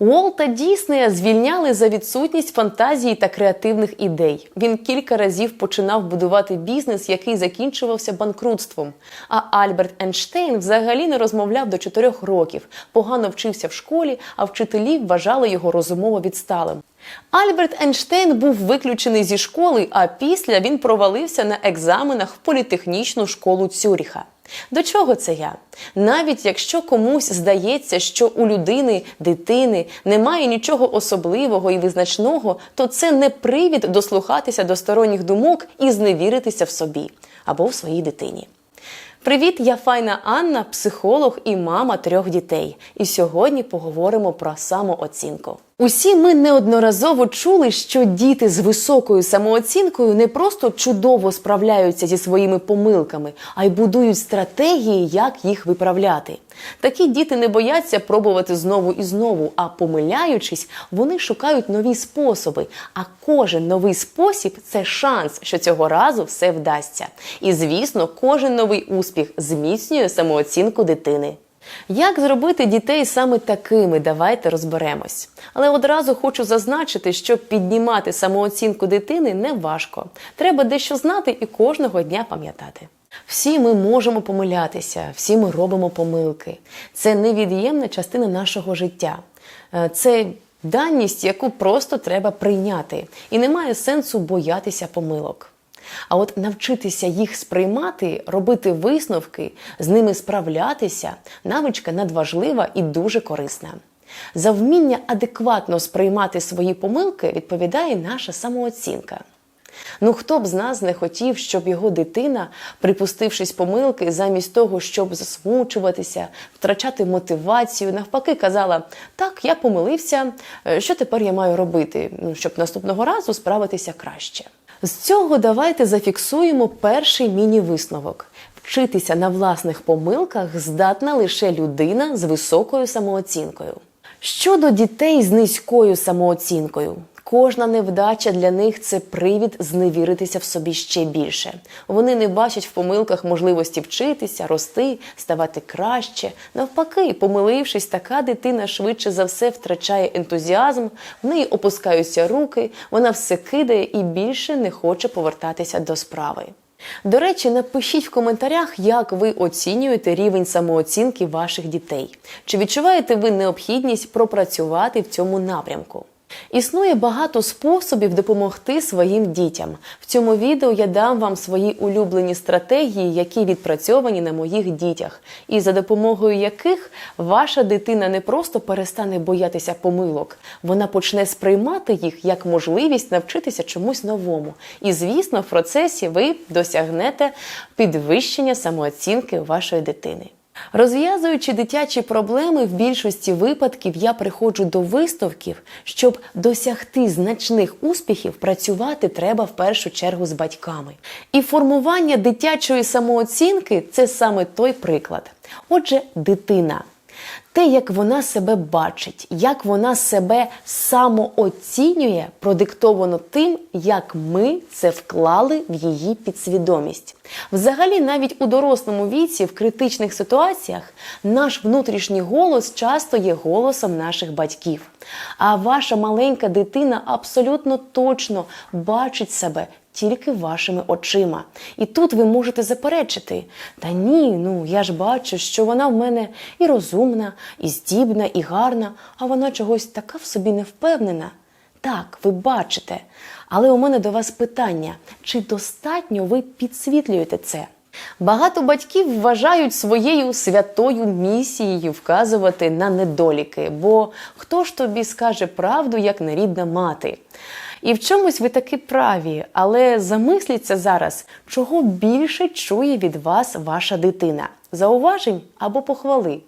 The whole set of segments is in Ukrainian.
Уолта Діснея звільняли за відсутність фантазії та креативних ідей. Він кілька разів починав будувати бізнес, який закінчувався банкрутством. А Альберт Ейнштейн взагалі не розмовляв до чотирьох років, погано вчився в школі, а вчителі вважали його розумово відсталим. Альберт Ейнштейн був виключений зі школи, а після він провалився на екзаменах в політехнічну школу Цюріха. До чого це я? Навіть якщо комусь здається, що у людини, дитини немає нічого особливого і визначного, то це не привід дослухатися до сторонніх думок і зневіритися в собі або в своїй дитині. Привіт, я файна Анна, психолог і мама трьох дітей. І сьогодні поговоримо про самооцінку. Усі ми неодноразово чули, що діти з високою самооцінкою не просто чудово справляються зі своїми помилками, а й будують стратегії, як їх виправляти. Такі діти не бояться пробувати знову і знову, а помиляючись, вони шукають нові способи. А кожен новий спосіб це шанс, що цього разу все вдасться. І звісно, кожен новий успіх зміцнює самооцінку дитини. Як зробити дітей саме такими? Давайте розберемось. Але одразу хочу зазначити, що піднімати самооцінку дитини не важко. Треба дещо знати і кожного дня пам'ятати. Всі ми можемо помилятися, всі ми робимо помилки. Це невід'ємна частина нашого життя. Е, Це даність, яку просто треба прийняти, і немає сенсу боятися помилок. А от навчитися їх сприймати, робити висновки, з ними справлятися навичка надважлива і дуже корисна. За вміння адекватно сприймати свої помилки відповідає наша самооцінка. Ну хто б з нас не хотів, щоб його дитина, припустившись помилки, замість того, щоб засмучуватися, втрачати мотивацію, навпаки, казала: так, я помилився, е, що тепер я маю робити, ну, щоб наступного разу справитися краще. З цього давайте зафіксуємо перший міні-висновок. Вчитися на власних помилках здатна лише людина з високою самооцінкою. Щодо дітей з низькою самооцінкою, кожна невдача для них це привід зневіритися в собі ще більше. Вони не бачать в помилках можливості вчитися, рости, ставати краще. Навпаки, помилившись, така дитина швидше за все втрачає ентузіазм, в неї опускаються руки, вона все кидає і більше не хоче повертатися до справи. До речі, напишіть в коментарях, як ви оцінюєте рівень самооцінки ваших дітей. Чи відчуваєте ви необхідність пропрацювати в цьому напрямку? Існує багато способів допомогти своїм дітям. В цьому відео я дам вам свої улюблені стратегії, які відпрацьовані на моїх дітях, і за допомогою яких ваша дитина не просто перестане боятися помилок, вона почне сприймати їх як можливість навчитися чомусь новому. І звісно, в процесі ви досягнете підвищення самооцінки вашої дитини. Розв'язуючи дитячі проблеми, в більшості випадків я приходжу до виставків, щоб досягти значних успіхів, працювати треба в першу чергу з батьками. І формування дитячої самооцінки це саме той приклад. Отже, дитина. Те, як вона себе бачить, як вона себе самооцінює, продиктовано тим, як ми це вклали в її підсвідомість. Взагалі, навіть у дорослому віці, в критичних ситуаціях, наш внутрішній голос часто є голосом наших батьків. А ваша маленька дитина абсолютно точно бачить себе тільки вашими очима. І тут ви можете заперечити: та ні, ну я ж бачу, що вона в мене і розумна, і здібна, і гарна, а вона чогось така в собі не впевнена. Так, ви бачите. Але у мене до вас питання: чи достатньо ви підсвітлюєте це? Багато батьків вважають своєю святою місією вказувати на недоліки, бо хто ж тобі скаже правду, як нерідна мати? І в чомусь ви таки праві, але замисліться зараз, чого більше чує від вас ваша дитина: зауважень або похвали,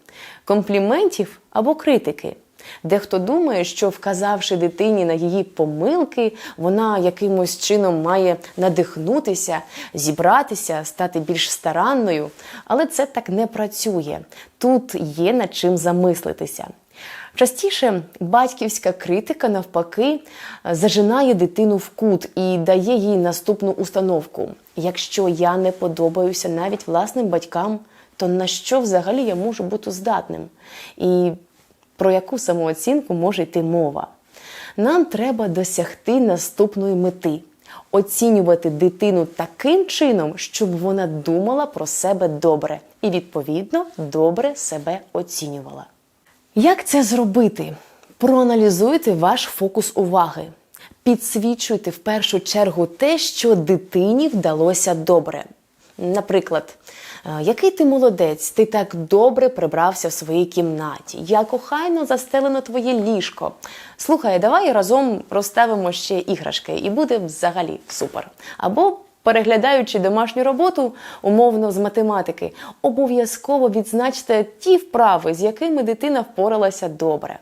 компліментів або критики. Дехто думає, що вказавши дитині на її помилки, вона якимось чином має надихнутися, зібратися, стати більш старанною, але це так не працює. Тут є над чим замислитися. Частіше батьківська критика, навпаки, зажинає дитину в кут і дає їй наступну установку: якщо я не подобаюся навіть власним батькам, то на що взагалі я можу бути здатним? І про яку самооцінку може йти мова. Нам треба досягти наступної мети оцінювати дитину таким чином, щоб вона думала про себе добре і, відповідно, добре себе оцінювала. Як це зробити? Проаналізуйте ваш фокус уваги. Підсвічуйте в першу чергу те, що дитині вдалося добре. Наприклад, «Е, який ти молодець, ти так добре прибрався в своїй кімнаті, як охайно застелено твоє ліжко. Слухай, давай разом розставимо ще іграшки, і буде взагалі супер. Або Переглядаючи домашню роботу, умовно з математики, обов'язково відзначте ті вправи, з якими дитина впоралася добре.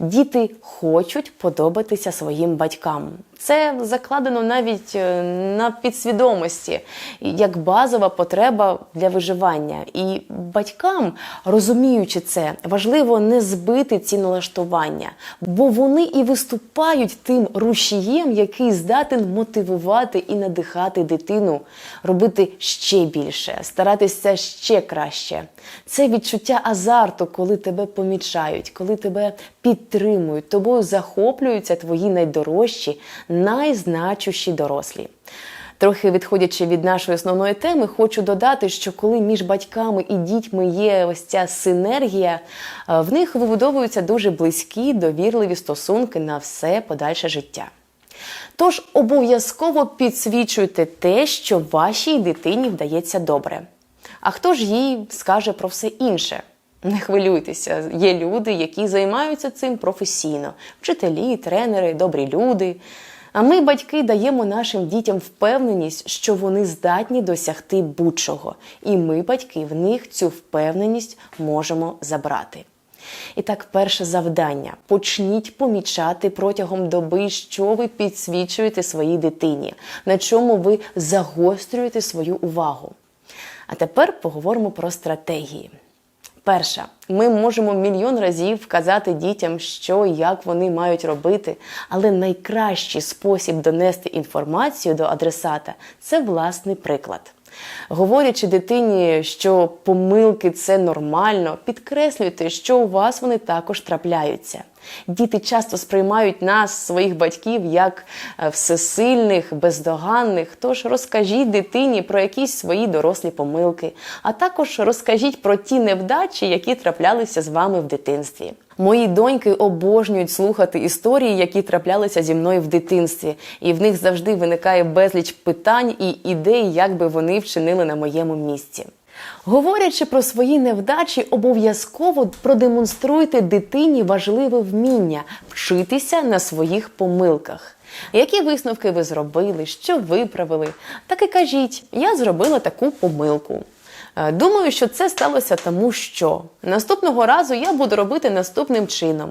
Діти хочуть подобатися своїм батькам. Це закладено навіть е, на підсвідомості як базова потреба для виживання. І батькам, розуміючи це, важливо не збити ці налаштування, бо вони і виступають тим рушієм, який здатен мотивувати і надихати дитину, робити ще більше, старатися ще краще. Це відчуття азарту, коли тебе помічають, коли тебе підтримують, тобою захоплюються твої найдорожчі, найзначущі дорослі. Трохи відходячи від нашої основної теми, хочу додати, що коли між батьками і дітьми є ось ця синергія, е, в них вибудовуються дуже близькі, довірливі стосунки на все подальше життя. Тож обов'язково підсвічуйте те, що вашій дитині вдається добре. А хто ж їй скаже про все інше? Не хвилюйтеся, є люди, які займаються цим професійно: вчителі, тренери, добрі люди. А ми, батьки, даємо нашим дітям впевненість, що вони здатні досягти будь-чого. І ми, батьки, в них цю впевненість можемо забрати. І так, перше завдання: почніть помічати протягом доби, що ви підсвічуєте своїй дитині, на чому ви загострюєте свою увагу. А тепер поговоримо про стратегії. Перша, ми можемо мільйон разів вказати дітям, що і як вони мають робити, але найкращий спосіб донести інформацію до адресата це власний приклад. Говорячи дитині, що помилки це нормально, підкреслюйте, що у вас вони також трапляються. Діти часто сприймають нас, своїх батьків, як е, всесильних, бездоганних. Тож розкажіть дитині про якісь свої дорослі помилки, а також розкажіть про ті невдачі, які траплялися з вами в дитинстві. Мої доньки обожнюють слухати історії, які траплялися зі мною в дитинстві, і в них завжди виникає безліч питань і ідей, як би вони вчинили на моєму місці. Говорячи про свої невдачі, обов'язково продемонструйте дитині важливе вміння вчитися на своїх помилках. Які висновки ви зробили, що виправили? Так і кажіть, я зробила таку помилку. Е, Думаю, що це сталося тому, що наступного разу я буду робити наступним чином.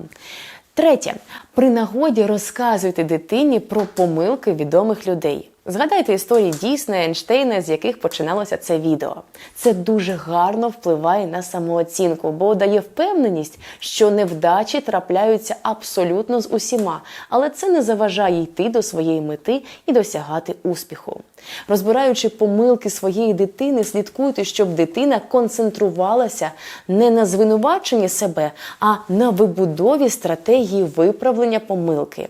Третє, при нагоді розказуйте дитині про помилки відомих людей. Згадайте історії Дійсна, Ейнштейна, з яких починалося це відео. Це дуже гарно впливає на самооцінку, бо дає впевненість, що невдачі трапляються абсолютно з усіма, але це не заважає йти до своєї мети і досягати успіху. Розбираючи помилки своєї дитини, слідкуйте, щоб дитина концентрувалася не на звинуваченні себе, а на вибудові стратегії виправлення помилки.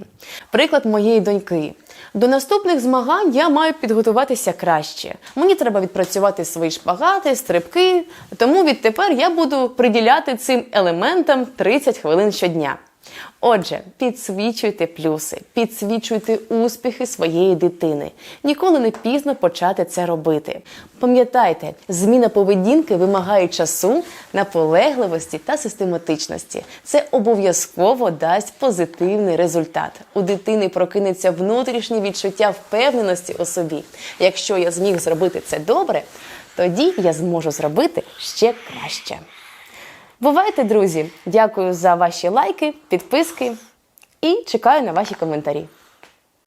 Приклад моєї доньки. До наступних змагань я маю підготуватися краще. Мені треба відпрацювати свої шпагати, стрибки. Тому відтепер я буду приділяти цим елементам 30 хвилин щодня. Отже, підсвічуйте плюси, підсвічуйте успіхи своєї дитини. Ніколи не пізно почати це робити. Пам'ятайте, зміна поведінки вимагає часу, наполегливості та систематичності. Це обов'язково дасть позитивний результат. У дитини прокинеться внутрішнє відчуття впевненості у собі. Якщо я зміг зробити це добре, тоді я зможу зробити ще краще. Бувайте, друзі! Дякую за ваші лайки, підписки і чекаю на ваші коментарі.